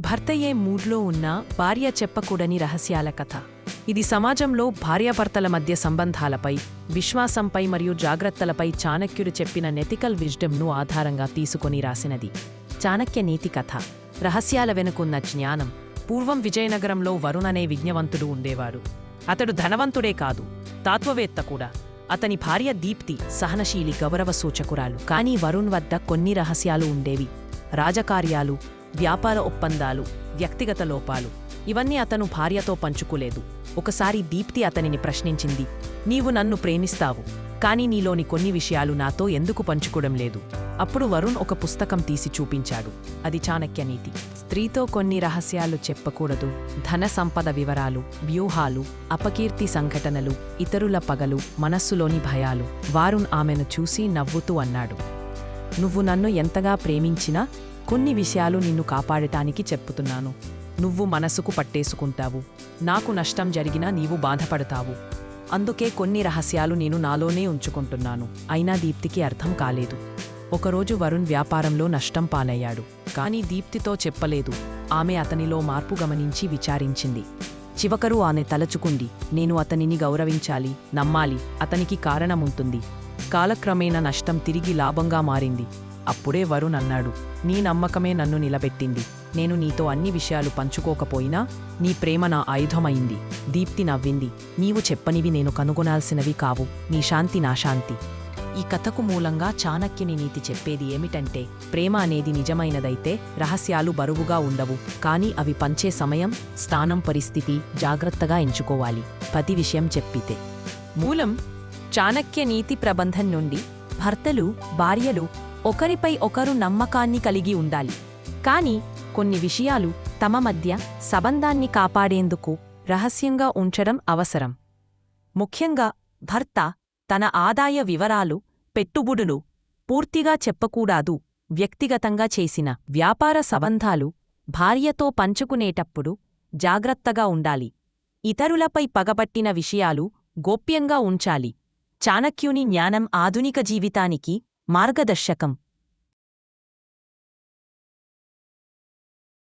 భర్తయే మూడ్లో ఉన్న భార్య చెప్పకూడని రహస్యాల కథ. ఇది సమాజంలో భార్యాభర్తల మధ్య సంబంధాలపై విశ్వాసంపై మరియు జాగ్రత్తలపై చాణక్యుడు చెప్పిన నెతికల్ విజ్డమ్ను ఆధారంగా తీసుకొని రాసినది. చాణక్య నీతి కథ. రహస్యాల వెనుకున్న జ్ఞానం. పూర్వం విజయనగరంలో వరుణ్ అనే విజ్ఞవంతుడు ఉండేవాడు. అతడు ధనవంతుడే కాదు తాత్వవేత్త కూడా. అతని భార్య దీప్తి సహనశీలి గౌరవ సూచకురాలు. కానీ వరుణ్ వద్ద కొన్ని రహస్యాలు ఉండేవి. రాజకార్యాలు వ్యాపార ఒప్పందాలు వ్యక్తిగత లోపాలు ఇవన్నీ అతను భార్యతో పంచుకోలేదు. ఒకసారి దీప్తి అతనిని ప్రశ్నించింది నీవు నన్ను ప్రేమిస్తావు కానీ నీలోని కొన్ని విషయాలు నాతో ఎందుకు పంచుకోవడం లేదు? అప్పుడు వరుణ్ ఒక పుస్తకం తీసి చూపించాడు. అది చాణక్య నీతి. స్త్రీతో కొన్ని రహస్యాలు చెప్పకూడదు. ధన సంపద వివరాలు వ్యూహాలు అపకీర్తి సంఘటనలు ఇతరుల పగలు మనస్సులోని భయాలు. వారుణ్ ఆమెను చూసి నవ్వుతూ అన్నాడు. నువ్వు నన్ను ఎంతగా ప్రేమించినా కొన్ని విషయాలు నిన్ను కాపాడటానికి చెప్పుతున్నాను. నువ్వు మనసుకు పట్టేసుకుంటావు. నాకు నష్టం జరిగినా నీవు బాధపడతావు. అందుకే కొన్ని రహస్యాలు నేను నాలోనే ఉంచుకుంటున్నాను. అయినా దీప్తికి అర్థం కాలేదు. ఒకరోజు వరుణ్ వ్యాపారంలో నష్టం పాలయ్యాడు. కానీ దీప్తితో చెప్పలేదు. ఆమె అతనిలో మార్పు గమనించి విచారించింది. చివకరు ఆమె తలచుకుంది. నేను అతనిని గౌరవించాలి నమ్మాలి. అతనికి కారణముంటుంది. కాలక్రమేణా నష్టం తిరిగి లాభంగా మారింది. అప్పుడే వరుణ్ అన్నాడు నీ నమ్మకమే నన్ను నిలబెట్టింది. నేను నీతో అన్ని విషయాలు పంచుకోకపోయినా నీ ప్రేమ నా ఆయుధమైంది. దీప్తి నవ్వింది నీవు చెప్పనివి నేను కనుగొనాల్సినవి కావు. నీ శాంతి నా శాంతి. ఈ కథకు మూలంగా చాణక్యుని నీతి చెప్పేది ఏమిటంటే ప్రేమ అనేది నిజమైనదైతే రహస్యాలు బరువుగా ఉండవు. కానీ అవి పంచే సమయం స్థానం పరిస్థితి జాగ్రత్తగా ఎంచుకోవాలి. పతి విషయం చెప్పితే. మూలం చాణక్య నీతి ప్రబంధం నుండి భర్తలు భార్యలు ఒకరిపై ఒకరు నమ్మకాన్ని కలిగి ఉండాలి. కాని కొన్ని విషయాలు తమ మధ్య సంబంధాన్ని కాపాడేందుకు రహస్యంగా ఉంచడం అవసరం. ముఖ్యంగా భర్త తన ఆదాయ వివరాలు పెట్టుబడులు పూర్తిగా చెప్పకూడాదు. వ్యక్తిగతంగా చేసిన వ్యాపార సంబంధాలు భార్యతో పంచుకునేటప్పుడు జాగ్రత్తగా ఉండాలి. ఇతరులపై పగబట్టిన విషయాలు గోప్యంగా ఉంచాలి. చాణక్యుని జ్ఞానం ఆధునిక జీవితానికి మార్గదర్శకం.